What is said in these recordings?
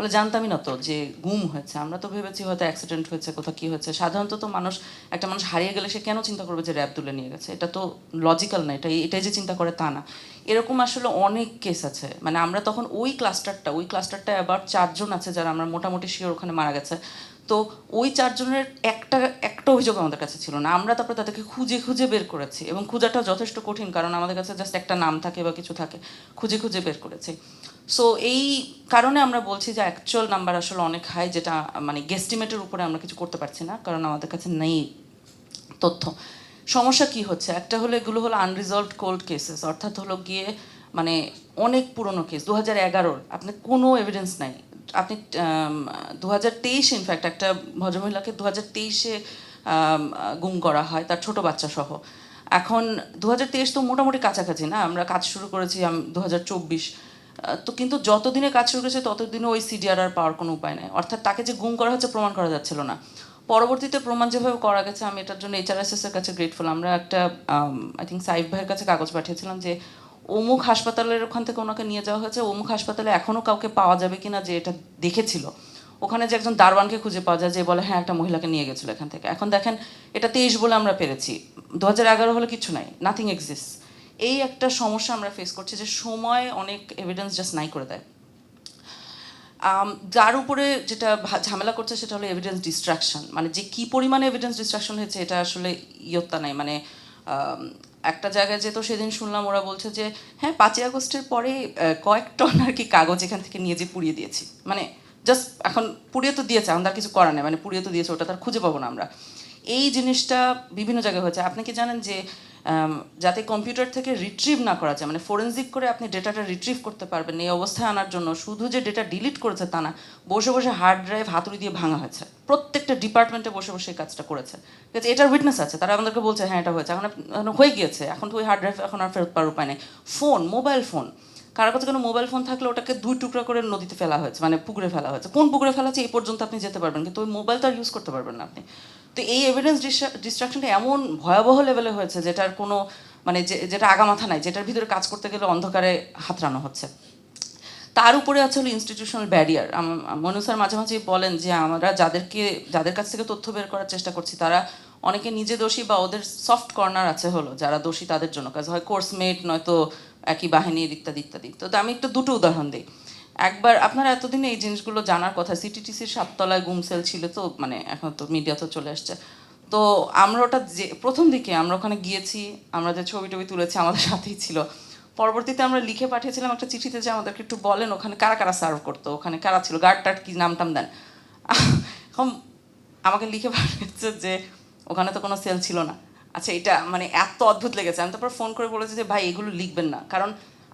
বলে জানতামই না তো যে গুম হয়েছে। আমরা তো ভেবেছি হয়তো অ্যাক্সিডেন্ট হয়েছে, কোথাও কি হয়েছে। সাধারণত তো মানুষ, একটা মানুষ হারিয়ে গেলে সে কেন চিন্তা করবে যে র্যাব তুলে নিয়ে গেছে? এটা তো লজিক্যাল না এটা এটাই যে চিন্তা করে তা না। এরকম আসলে অনেক কেস আছে। মানে আমরা তখন ওই ক্লাস্টারটা ওই ক্লাস্টারটা আবার চারজন আছে যারা আমরা মোটামুটি শিওর ওখানে মারা গেছে। তো ওই চারজনের একটা একটা অভিযোগ আমাদের কাছে ছিল না। আমরা তারপরে তাদেরকে খুঁজে খুঁজে বের করেছি এবং খোঁজাটা যথেষ্ট কঠিন কারণ আমাদের কাছে জাস্ট একটা নাম থাকে বা কিছু থাকে, খুঁজে খুঁজে বের করেছি। সো এই কারণে আমরা বলছি যে অ্যাকচুয়াল নাম্বার আসলে অনেক হাই যেটা মানে গেস্টিমেটের উপরে আমরা কিছু করতে পারছি না কারণ আমাদের কাছে নেই তথ্য। সমস্যা কি হচ্ছে? একটা হলো এগুলো হলো আনরিজলভড কোল্ড কেসেস অর্থাৎ হলো গিয়ে মানে অনেক পুরনো কেস দু হাজার এগারোর। আপনার কোনো এভিডেন্স নাই। আপনি দু হাজার তেইশে ইনফ্যাক্ট একটা ভদ্রমহিলাকে দু হাজার তেইশে গুম করা হয়, তার ছোট বাচ্চা সহ এখন দু হাজার তেইশ তো মোটামুটি কাছাকাছি, না? আমরা কাজ শুরু করেছি দু হাজার চব্বিশ। তো কিন্তু যতদিনে কাজ শুরু করেছে, ততদিনে ওই সিডিআর আর পাওয়ার কোনো উপায় নেই। অর্থাৎ তাকে যে গুম করা হচ্ছে, প্রমাণ করা যাচ্ছিল না। পরবর্তীতে প্রমাণ যেভাবে করা গেছে, আমি এটার জন্য এইচআরএসএস এর কাছে গ্রেটফুল আমরা একটা আই থিঙ্ক সাইফ ভাইয়ের কাছে কাগজ পাঠিয়েছিলাম যে অমুক হাসপাতালের ওখান থেকে ওনাকে নিয়ে যাওয়া হয়েছে, অমুক হাসপাতালে এখনও কাউকে পাওয়া যাবে কিনা যে এটা দেখেছিল। ওখানে যে একজন দারওয়ানকে খুঁজে পাওয়া যায় যে বলে হ্যাঁ একটা মহিলাকে নিয়ে গেছিল এখান থেকে। এখন দেখেন, এটা তেইশ বলে আমরা পেরেছি। দু হাজার এগারো হলে কিছু নাই নাথিং এক্সিস্ট এই একটা সমস্যা আমরা ফেস করছি যে সময় অনেক এভিডেন্স জাস্ট নাই করে দেয়। যার উপরে যেটা ঝামেলা করছে সেটা হলো এভিডেন্স ডিস্ট্রাকশন মানে যে কি পরিমাণে এভিডেন্স ডিস্ট্রাকশন হয়েছে, এটা আসলে ইয়ত্তা নাই। মানে একটা জায়গায় যেত সেদিন শুনলাম, ওরা বলছে যে হ্যাঁ পাঁচই আগস্টের পরে কয়েক টন আর কি কাগজ এখান থেকে নিয়ে যে পুড়িয়ে দিয়েছি। মানে জাস্ট এখন পুড়িয়ে তো দিয়েছে, আমাদের কিছু করার নেই। মানে পুড়িয়ে তো দিয়েছে, ওটা তার খুঁজে পাবো না আমরা। এই জিনিসটা বিভিন্ন জায়গায় হয়েছে। আপনি কি জানেন যে যাতে কম্পিউটার থেকে রিট্রিভ না করা যায়। মানে ফোরেন্সিক করে আপনি ডেটাটা রিট্রিভ করতে পারবেন এই অবস্থায় আনার জন্য। শুধু যে ডেটা ডিলিট করেছে তা না, বসে বসে হার্ড ড্রাইভ হাতুড়ি দিয়ে ভাঙা হয়েছে। প্রত্যেকটা ডিপার্টমেন্টে বসে বসে এই কাজটা করেছে। ঠিক আছে, এটার উইটনেস আছে, তারা আমাদেরকে বলছে হ্যাঁ এটা হয়েছে। এখন হয়ে গিয়েছে, এখন তো ওই হার্ড ড্রাইভ এখন আর ফেরত পাওয়ার উপায় নেই। ফোন মোবাইল ফোন কারও কাছে কোনো মোবাইল ফোন থাকলে ওটাকে দুই টুকরা করে নদীতে ফেলা হয়েছে মানে পুকুরে ফেলা হয়েছে। কোন পুকুরে ফেলা হয়েছে, এই পর্যন্ত আপনি যেতে পারবেন, কিন্তু ওই মোবাইল তো আর ইউজ করতে পারবেন না আপনি। তো এই এভিডেন্স ডিস্ট্রাকশনটা এমন ভয়াবহ লেভেলে হয়েছে যেটার কোনো মানে যেটা আগামাথা নাই, যেটার ভিতরে কাজ করতে গেলে অন্ধকারে হাতড়ানো হচ্ছে। তার উপরে আছে হলো ইনস্টিটিউশনাল ব্যারিয়ার মনু স্যার মাঝে মাঝে বলেন যে আমরা যাদেরকে, যাদের কাছ থেকে তথ্য বের করার চেষ্টা করছি, তারা অনেকে নিজে দোষী বা ওদের সফট কর্নার আছে হলো, যারা দোষী তাদের জন্য। কাজ হয় কোর্সমেট নয়তো একই বাহিনীর ইত্যাদি ইত্যাদি তো আমি একটু দুটো উদাহরণ দিই। একবার, আপনারা এতদিনে এই জিনিসগুলো জানার কথা সিটিটিসির সাততলায় গুম সেল ছিল তো মানে এখন তো মিডিয়া তো চলে আসছে। তো আমরা ওটা যে, প্রথম দিকে আমরা ওখানে গিয়েছি, আমরা যে ছবি টবি তুলেছি আমাদের সাথেই ছিল। পরবর্তীতে আমরা লিখে পাঠিয়েছিলাম একটা চিঠিতে যে আমাদেরকে একটু বলেন ওখানে কারা কারা সার্ভ করতো, ওখানে কারা ছিল গার্ড টার্ড কি নাম টাম দেন। এখন আমাকে লিখে পাঠিয়েছে যে, ওখানে তো কোনো সেল ছিল না। আচ্ছা এটা মানে এত অদ্ভুত লেগেছে। আমি তারপর ফোন করে বলেছি যে, ভাই, এগুলো লিখবেন না। কারণ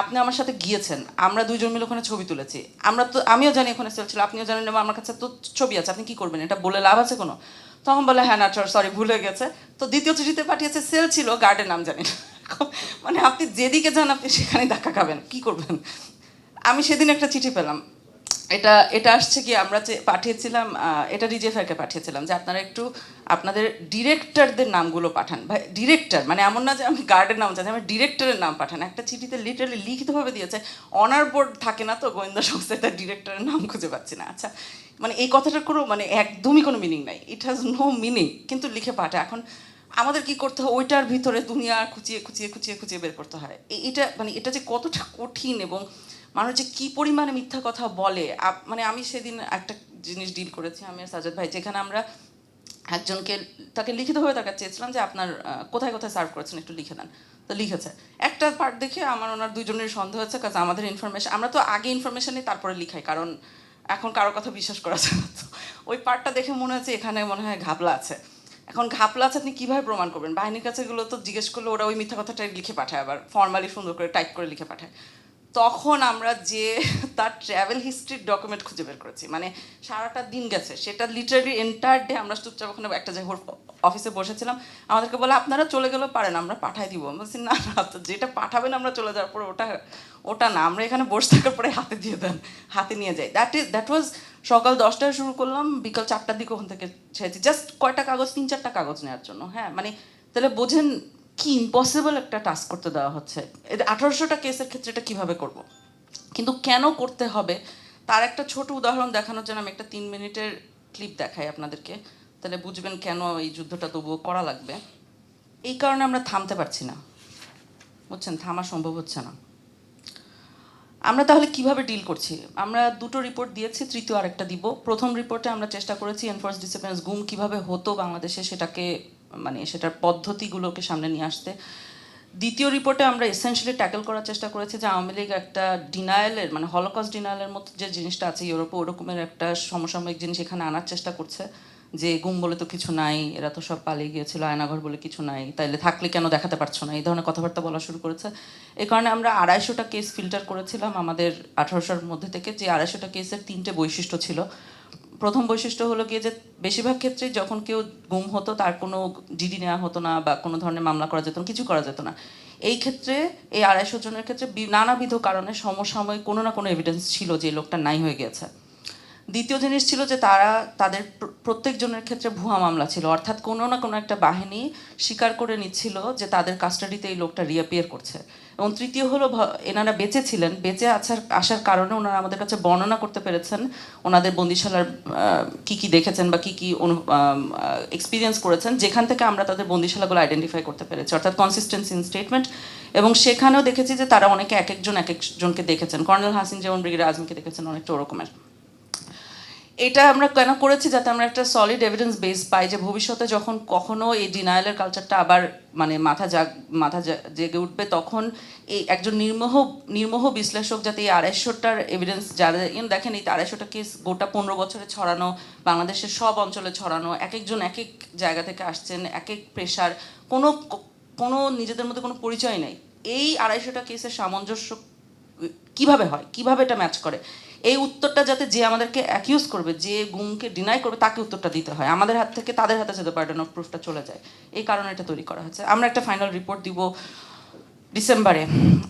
আপনি আমার সাথে গিয়েছেন, আমরা দুজন মিলে ওখানে ছবি তুলেছি। আমরা তো, আমিও জানি ওখানে সেল ছিল, আপনিও জানেন আমার কাছে তো ছবি আছে, আপনি কি করবেন? এটা বলে লাভ আছে কোনো? তখন বলে হ্যাঁ না সরি ভুলে গেছে। তো দ্বিতীয় চিঠিতে পাঠিয়েছে সেল ছিল গার্ডের নাম জানি মানে আপনি যেদিকে যান, আপনি সেখানে ধাক্কা খাবেন, কি করবেন? আমি সেদিন একটা চিঠি পেলাম এটা এটা আসছে কি, আমরা যে পাঠিয়েছিলাম এটা রিজেফারকে পাঠিয়েছিলাম যে আপনারা একটু আপনাদের ডিরেক্টরদের নামগুলো পাঠান। ভাই, ডিরেক্টর মানে এমন না যে আমি গার্ডের নাম চাচ্ছি, আমি ডিরেক্টরের নাম পাঠান। একটা চিঠিতে লিটারালি লিখিতভাবে দিয়েছে অনার বোর্ড থাকে না তো, গোয়েন্দা সংস্থায় তার ডিরেক্টরের নাম খুঁজে পাচ্ছি না। আচ্ছা মানে এই কথাটার কোনো মানে একদমই কোনো মিনিং নাই। ইট হ্যাজ নো মিনিং কিন্তু লিখে পাঠা। এখন আমাদের কি করতে হয়? ওইটার ভিতরে দুনিয়া খুঁচিয়ে খুঁচিয়ে খুঁচিয়ে খুঁচিয়ে বের করতে হয়। এটা মানে এটা যে কতটা কঠিন এবং মানুষ যে কি পরিমাণে মিথ্যা কথা বলে মানে আমি সেদিন একটা জিনিস ডিল করেছি, আমি আর সাজাদ ভাই, যেখানে আমরা একজনকে, তাকে লিখিতভাবে তাকে চেয়েছিলাম যে আপনার কোথায় কোথায় সার্ভ করেছেন একটু লিখে দেন তো লিখেছে। একটা পার্ট দেখে আমার ওনার দুজনের সন্দেহ হচ্ছে কাজ আমাদের ইনফরমেশন আমরা তো আগে ইনফরমেশন নিই, তারপরে লিখাই, কারণ এখন কারও কথা বিশ্বাস করা যায় না ওই পার্টটা দেখে মনে হচ্ছে এখানে মনে হয় ঘাপলা আছে। এখন ঘাপলা আছে, আপনি কীভাবে প্রমাণ করবেন? বাহিনীর কাছে এগুলো তো জিজ্ঞেস করলে ওরা ওই মিথ্যা কথাটাই লিখে পাঠায়, আবার ফর্মালি সুন্দর করে টাইপ করে লিখে পাঠায়। তখন আমরা যে তার ট্রাভেল হিস্ট্রির ডকুমেন্ট খুঁজে বের করেছি মানে সারাটা দিন গেছে, সেটা লিটারালি এন্টায়ার ডে আমরা চুপচাপ ওখানে একটা জায়গায় অফিসে বসেছিলাম। আমাদেরকে বলে, আপনারা চলে গেলেও পারেন, আমরা পাঠাই দিব। বলছি, না না যেটা পাঠাবেন আমরা চলে যাওয়ার পরে ওটা ওটা না, আমরা এখানে বসে থাকার পরে হাতে দিয়ে দেন, হাতে নিয়ে যাই। দ্যাট ইজ দ্যাট ওয়াজ সকাল দশটায় শুরু করলাম, বিকাল চারটার দিকে ওখান থেকে ছেড়েছি। জাস্ট কয়টা কাগজ, তিন চারটা কাগজ নেওয়ার জন্য হ্যাঁ মানে তাহলে বোঝেন কি ইম্পসিবল একটা টাস্ক করতে দেওয়া হচ্ছে? আঠারোশোটা কেসের ক্ষেত্রে এটা কীভাবে করব? কিন্তু কেন করতে হবে? তার একটা ছোট উদাহরণ দেখানোর জন্য আমি একটা তিন মিনিটের ক্লিপ দেখাই আপনাদেরকে। তাহলে বুঝবেন কেন এই যুদ্ধটা তবুও করা লাগবে। এই কারণে আমরা থামতে পারছি না। বুঝছেন? থামা সম্ভব হচ্ছে না। আমরা তাহলে কীভাবে ডিল করছি? আমরা দুটো রিপোর্ট দিয়েছি, তৃতীয় আরেকটা দিব। প্রথম রিপোর্টে আমরা চেষ্টা করেছি এনফোর্স ডিসিপ্লিন্স গুম কীভাবে হতো বাংলাদেশে সেটাকে মানে সেটার পদ্ধতিগুলোকে সামনে নিয়ে আসতে। দ্বিতীয় রিপোর্টে আমরা এসেন্সিয়ালি ট্যাকেল করার চেষ্টা করেছি যে আওয়ামী লীগ একটা ডিনায়ালের মানে হলোকস্ট ডিনায়ালের মতো যে জিনিসটা আছে ইউরোপে, ওরকমের একটা সমসাময়িক জিনিস এখানে আনার চেষ্টা করছে। যে গুম বলে তো কিছু নাই, এরা তো সব পালিয়ে গিয়েছিল, আয়নাঘর বলে কিছু নাই, তাইলে থাকলে কেন দেখাতে পারছ না? এই ধরনের কথাবার্তা বলা শুরু করেছে। এই কারণে আমরা আড়াইশোটা কেস ফিল্টার করেছিলাম আমাদের আঠারোশোর মধ্যে থেকে, যে আড়াইশোটা কেসের তিনটে বৈশিষ্ট্য ছিল। প্রথম বৈশিষ্ট্য হলো গিয়ে যে বেশিরভাগ ক্ষেত্রে যখন কেউ গুম হতো, তার কোনো জিডি নেওয়া হতো না বা কোনো ধরনের মামলা করা যেত না, কিছু করা যেত না। এই ক্ষেত্রে, এই আড়াইশো জনের ক্ষেত্রে নানাবিধ কারণে সমসাময়িক কোনো না কোনো এভিডেন্স ছিল যে লোকটা নাই হয়ে গেছে দ্বিতীয় জিনিস ছিল যে তারা তাদের প্র- প্রত্যেকজনের ক্ষেত্রে ভুয়া মামলা ছিল। অর্থাৎ কোনো না কোনো একটা বাহিনী স্বীকার করে নিচ্ছিল যে তাদের কাস্টাডিতে এই লোকটা রিয়াপিয়ার করছে। এবং তৃতীয় হলো এনারা বেঁচে ছিলেন। বেঁচে আসার আসার কারণে ওনারা আমাদের কাছে বর্ণনা করতে পেরেছেন, ওনাদের বন্দিশালার কি কি দেখেছেন বা কি কি এক্সপিরিয়েন্স করেছেন, যেখান থেকে আমরা তাদের বন্দিশালাগুলো আইডেন্টিফাই করতে পেরেছি। অর্থাৎ কনসিস্টেন্সি ইন স্টেটমেন্ট এবং সেখানেও দেখেছি যে তারা অনেকে এক একজন, এক একজনকে দেখেছেন। কর্নেল হাসিন যেমন ব্রিগেডিয়ার আজমিকে দেখেছেন, অনেকটা ওরকমের। এটা আমরা কেন করেছি যাতে আমরা একটা সলিড এভিডেন্স বেস পাই যে ভবিষ্যতে যখন কখনো এই ডিনায়ালের কালচারটা আবার মানে মাথা জাগ মাথা জেগে উঠবে, তখন এই একজন নির্মোহ নির্মোহ বিশ্লেষক যাতে এই আড়াইশোটার এভিডেন্স যারা দেখেন এই আড়াইশোটা কেস গোটা পনেরো বছরে ছড়ানো, বাংলাদেশের সব অঞ্চলে ছড়ানো এক একজন এক এক জায়গা থেকে আসছেন এক এক প্রেশার কোনো কোনো নিজেদের মধ্যে কোনো পরিচয় নেই। এই আড়াইশোটা কেসের সামঞ্জস্য কীভাবে হয়? কীভাবে এটা ম্যাচ করে? এই উত্তরটা যাতে যে আমাদেরকে অ্যাকিউজ করবে, যে গুমকে ডিনাই করবে, তাকে উত্তরটা দিতে হয়। আমাদের হাত থেকে তাদের হাতে যাতে বার্ডেন অফ প্রুফটা চলে যায়, এই কারণে এটা তৈরি করা হয়েছে। আমরা একটা ফাইনাল রিপোর্ট দিব ডিসেম্বরে।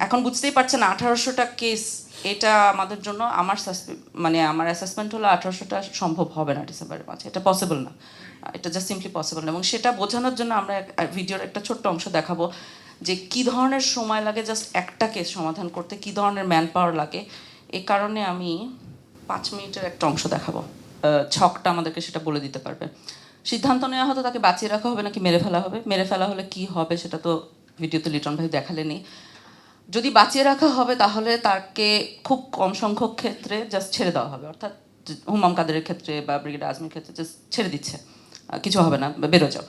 এখন বুঝতেই পারছেন, আঠারোশোটা কেস এটা আমাদের জন্য আমার মানে আমার অ্যাসেসমেন্ট হলো আঠারোশোটা সম্ভব হবে না ডিসেম্বরের মাঝে। এটা পসিবল না। এটা জাস্ট সিম্পলি পসিবল না। এবং সেটা বোঝানোর জন্য আমরা ভিডিওর একটা ছোট্ট অংশ দেখাবো, যে কি ধরনের সময় লাগে জাস্ট একটা কেস সমাধান করতে, কি ধরনের ম্যান পাওয়ার লাগে এই কারণে আমি পাঁচ মিনিটের একটা অংশ দেখাবো। ছকটা আমাদেরকে সেটা বলে দিতে পারবে। সিদ্ধান্ত নেওয়া হতো তাকে বাঁচিয়ে রাখা হবে নাকি মেরে ফেলা হবে? মেরে ফেলা হলে কি হবে সেটা তো ভিডিওতে লিটন ভাই দেখালেনি যদি বাঁচিয়ে রাখা হবে তাহলে তাকে খুব কম সংখ্যক ক্ষেত্রে জাস্ট ছেড়ে দেওয়া হবে। অর্থাৎ হুমাম কাদেরের ক্ষেত্রে বা ব্রিগেড আজমির ক্ষেত্রে জাস্ট ছেড়ে দিচ্ছে। কিছু হবে না বেরো যাও।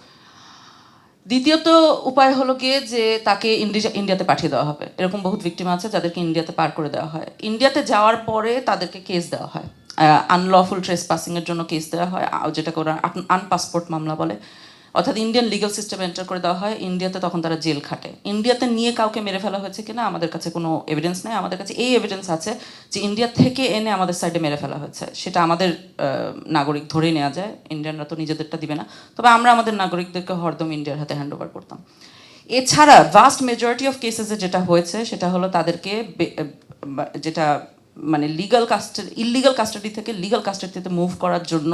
দ্বিতীয়ত উপায় হলো গিয়ে যে তাকে ইন্ডিয়া ইন্ডিয়াতে পাঠিয়ে দেওয়া হবে। এরকম বহুত ভিক্টিম আছে যাদেরকে ইন্ডিয়াতে পার করে দেওয়া হয়। ইন্ডিয়াতে যাওয়ার পরে তাদেরকে কেস দেওয়া হয়। আনলফুল ট্রেস পাসিংয়ের জন্য কেস দেওয়া হয়। যেটাকে ওরা আনপাসপোর্ট মামলা বলে। অর্থাৎ ইন্ডিয়ান লিগাল সিস্টেম এন্টার করে দেওয়া হয় ইন্ডিয়াতে তখন তারা জেল খাটে। ইন্ডিয়াতে নিয়ে কাউকে মেরে ফেলা হয়েছে কিনা আমাদের কাছে কোনো এভিডেন্স নেই। আমাদের কাছে এই এভিডেন্স আছে যে ইন্ডিয়া থেকে এনে আমাদের সাইডে মেরে ফেলা হয়েছে। সেটা আমাদের নাগরিক ধরেই নেওয়া যায়। ইন্ডিয়ানরা তো নিজেদেরটা দিবে না। তবে আমরা আমাদের নাগরিকদেরকে হরদম ইন্ডিয়ার হাতে হ্যান্ড ওভার করতাম। এছাড়া ভাস্ট মেজরিটি অফ কেসেসে যেটা হয়েছে, সেটা হলো তাদেরকে যেটা মানে লিগাল কাস্টাডি ইলিগাল কাস্টাডি থেকে লিগাল কাস্টাডিতে মুভ করার জন্য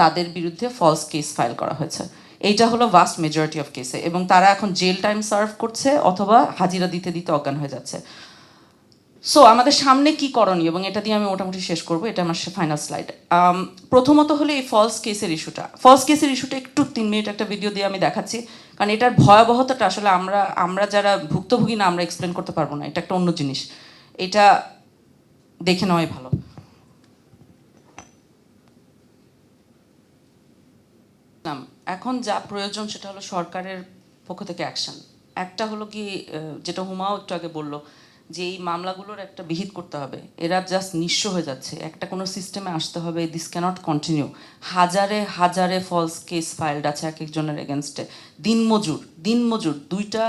তাদের বিরুদ্ধে ফলস কেস ফাইল করা হয়েছে। এইটা হলো ভাস্ট মেজরিটি অফ কেসে এবং তারা এখন জেল টাইম সার্ভ করছে অথবা হাজিরা দিতে দিতে অজ্ঞান হয়ে যাচ্ছে। সো আমাদের সামনে কি করণীয়? এবং এটা দিয়ে আমি মোটামুটি শেষ করব। এটা আমার ফাইনাল স্লাইড প্রথমত হলো এই ফলস কেসের ইস্যুটা ফলস কেসের ইস্যুটা একটু তিন মিনিট একটা ভিডিও দিয়ে আমি দেখাচ্ছি। কারণ এটার ভয়াবহতাটা আসলে আমরা আমরা যারা ভুক্তভোগী না, আমরা এক্সপ্লেন করতে পারব না। এটা একটা অন্য জিনিস। এটা দেখে নেওয়াই ভালো নাম এখন যা প্রয়োজন সেটা হলো সরকারের পক্ষ থেকে অ্যাকশন একটা হলো কি যেটা হুমাও একটু আগে বলল, যে এই মামলাগুলোর একটা বিহিত করতে হবে। এরা জাস্ট নিঃস্ব হয়ে যাচ্ছে। একটা কোনো সিস্টেমে আসতে হবে দিস ক্যানট কন্টিনিউ হাজারে হাজারে ফলস কেস ফাইলড আছে এক একজনের এগেনস্টে দিনমজুর দিনমজুর। দুইটা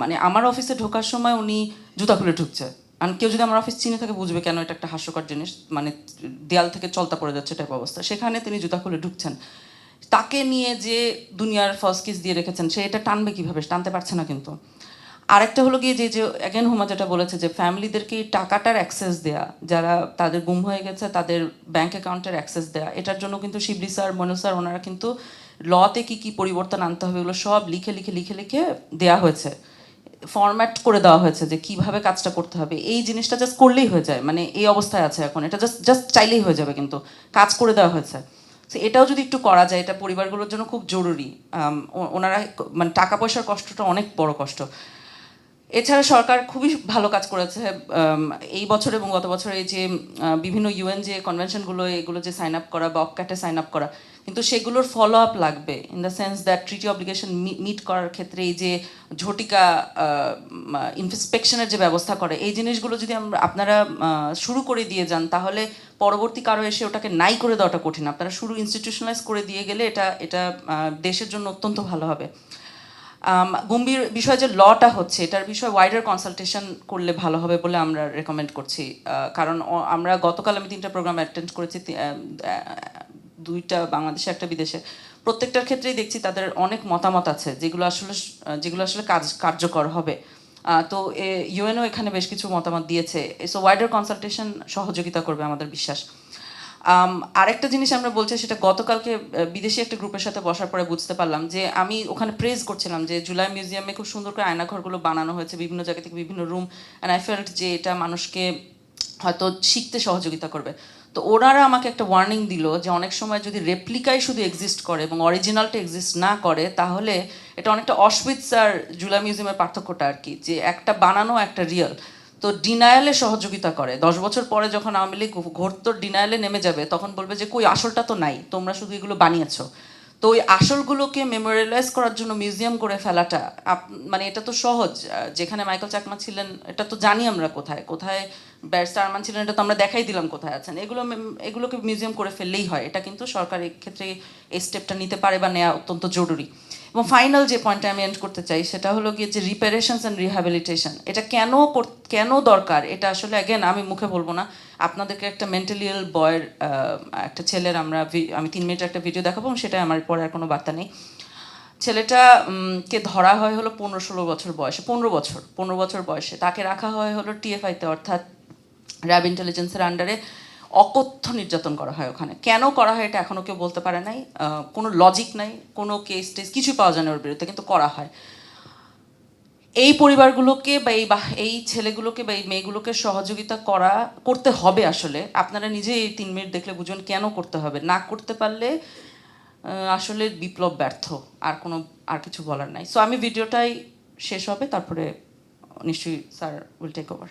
মানে আমার অফিসে ঢোকার সময় উনি জুতা খুলে ঢুকছে। আর কেউ যদি আমার অফিস চিনে থাকে, বুঝবে কেন এটা একটা হাস্যকর জিনিস। মানে দেয়াল থেকে চলতা পড়ে যাচ্ছে টাইপ অবস্থা। সেখানে তিনি জুতা খুলে ঢুকছেন। তাকে নিয়ে যে দুনিয়ার ফার্স্ট কিস দিয়ে রেখেছেন, সে এটা টানবে কীভাবে? টানতে পারছে না কিন্তু। আরেকটা হলো গিয়ে যে যে অ্যাগেন হুমা যেটা বলেছে যে ফ্যামিলিদেরকে এই টাকাটার অ্যাক্সেস দেয়া, যারা তাদের গুম হয়ে গেছে, তাদের ব্যাংক অ্যাকাউন্টের অ্যাক্সেস দেয়া, এটার জন্য কিন্তু শিবলি স্যার মনু স্যার ওনারা কিন্তু লতে কি কি পরিবর্তন আনতে হবে, এগুলো সব লিখে লিখে লিখে লিখে দেয়া হয়েছে। ফরম্যাট করে দেওয়া হয়েছে যে, কীভাবে কাজটা করতে হবে। এই জিনিসটা জাস্ট করলেই হয়ে যায় মানে এই অবস্থায় আছে এখন। এটা জাস্ট জাস্ট চাইলেই হয়ে যাবে কিন্তু। কাজ করে দেওয়া হয়েছে। তো এটাও যদি একটু করা যায়, এটা পরিবারগুলোর জন্য খুব জরুরি। ওনারা মানে টাকা পয়সার কষ্টটা অনেক বড় কষ্ট। এছাড়া সরকার খুবই ভালো কাজ করেছে। এই বছর এবং গত বছরে এই যে বিভিন্ন ইউএন যে কনভেনশনগুলো এগুলো যে সাইন আপ করা বা অপক্যাটে সাইন আপ করা কিন্তু সেগুলোর ফলো আপ লাগবে in the sense that treaty obligation meet করার ক্ষেত্রে এই যে ঝটিকা ইন্সপেকশনের যে ব্যবস্থা করে, এই জিনিসগুলো যদি আমরা, আপনারা শুরু করে দিয়ে যান, তাহলে পরবর্তী কারও এসে ওটাকে নাই করে দেওয়াটা কঠিন। আপনারা শুরু ইনস্টিটিউশনালাইজ করে দিয়ে গেলে এটা এটা দেশের জন্য অত্যন্ত ভালো হবে। গম্ভীর বিষয় যে লটা হচ্ছে, এটার বিষয়ে ওয়াইডার কনসালটেশন করলে ভালো হবে বলে আমরা রেকমেন্ড করছি। কারণ আমরা গতকাল আমি তিনটা প্রোগ্রাম অ্যাটেন্ড করেছি দুইটা বাংলাদেশে, একটা বিদেশে। প্রত্যেকটার ক্ষেত্রেই দেখছি তাদের অনেক মতামত আছে, যেগুলো আসলে যেগুলো আসলে কাজ, কার্যকর হবে। তো ইউএনও এখানে বেশ কিছু মতামত দিয়েছে। সো ওয়াইডার কনসালটেশন সহযোগিতা করবে আমাদের বিশ্বাস। আরেকটা জিনিস আমরা বলছি, সেটা গতকালকে বিদেশি একটা গ্রুপের সাথে বসার পরে বুঝতে পারলাম যে, আমি ওখানে প্রেজ করছিলাম যে জুলাই মিউজিয়ামে খুব সুন্দর করে আয়নাঘরগুলো বানানো হয়েছে, বিভিন্ন জায়গা থেকে বিভিন্ন রুম অ্যান্ড আই ফেল্ট যে এটা মানুষকে হয়তো শিখতে সহযোগিতা করবে। তো ওনারা আমাকে একটা ওয়ার্নিং দিল যে অনেক সময় যদি রেপ্লিকাই শুধু এক্সিস্ট করে এবং অরিজিনালটা এক্সিস্ট না করে, তাহলে এটা অনেকটা অশবিটস আর জুলা মিউজিয়ামের পার্থক্যটা আর কি, যে একটা বানানো, একটা রিয়েল তো ডিনায়ালে সহযোগিতা করে। দশ বছর পরে যখন আওয়ামী লীগ ঘোরতর ডিনায়ালে নেমে যাবে, তখন বলবে যে, কই, আসলটা তো নাই, তোমরা শুধু এগুলো বানিয়েছো। তো ওই আসলগুলোকে মেমোরিয়ালাইজ করার জন্য মিউজিয়াম করে ফেলাটা মানে এটা তো সহজ যেখানে মাইকেল চাকমা ছিলেন, এটা তো জানি আমরা কোথায় কোথায় ব্যারিস্টার আরমান ছিলেন, এটা তো আমরা দেখাই দিলাম কোথায় আছেন। এগুলো এগুলোকে মিউজিয়াম করে ফেললেই হয়, এটা কিন্তু সরকার ক্ষেত্রে এই স্টেপটা নিতে পারে বা নেওয়া অত্যন্ত জরুরি। এবং ফাইনাল যে পয়েন্টটা আমি এন্ড করতে চাই, সেটা হলো গিয়ে যে রিপারেশনস অ্যান্ড রিহ্যাবিলিটেশন এটা কেন কেন দরকার? এটা আসলে অ্যাগেন আমি মুখে বলব না। আপনাদেরকে একটা মেন্টালি ইল বয়ের একটা ছেলের আমরা আমি তিন মিনিটের একটা ভিডিও দেখাবো এবং সেটাই আমার পরে আর কোনো বার্তা নেই। ছেলেটা কে ধরা হয় হলো পনেরো ষোলো বছর বয়সে, পনেরো বছর পনেরো বছর বয়সে। তাকে রাখা হয় হলো টিএফআইতে অর্থাৎ র্যাব ইন্টেলিজেন্সের আন্ডারে অকথ্য নির্যাতন করা হয় ওখানে। কেন করা হয় এটা এখনও কেউ বলতে পারে নাই। কোনো লজিক নাই, কোনো কেস টেস কিছু পাওয়া যায় না ওর বিরুদ্ধে, কিন্তু করা হয়। এই পরিবারগুলোকে বা এই এই ছেলেগুলোকে বা এই মেয়েগুলোকে সহযোগিতা করা, করতে হবে আসলে। আপনারা নিজে এই তিন মিনিট দেখলে বুঝবেন কেন করতে হবে। না করতে পারলে আসলে বিপ্লব ব্যর্থ। আর কোনো, আর কিছু বলার নাই। সো আমি ভিডিওটাই শেষ হবে, তারপরে নিশ্চয়ই স্যার উইল টেক ওভার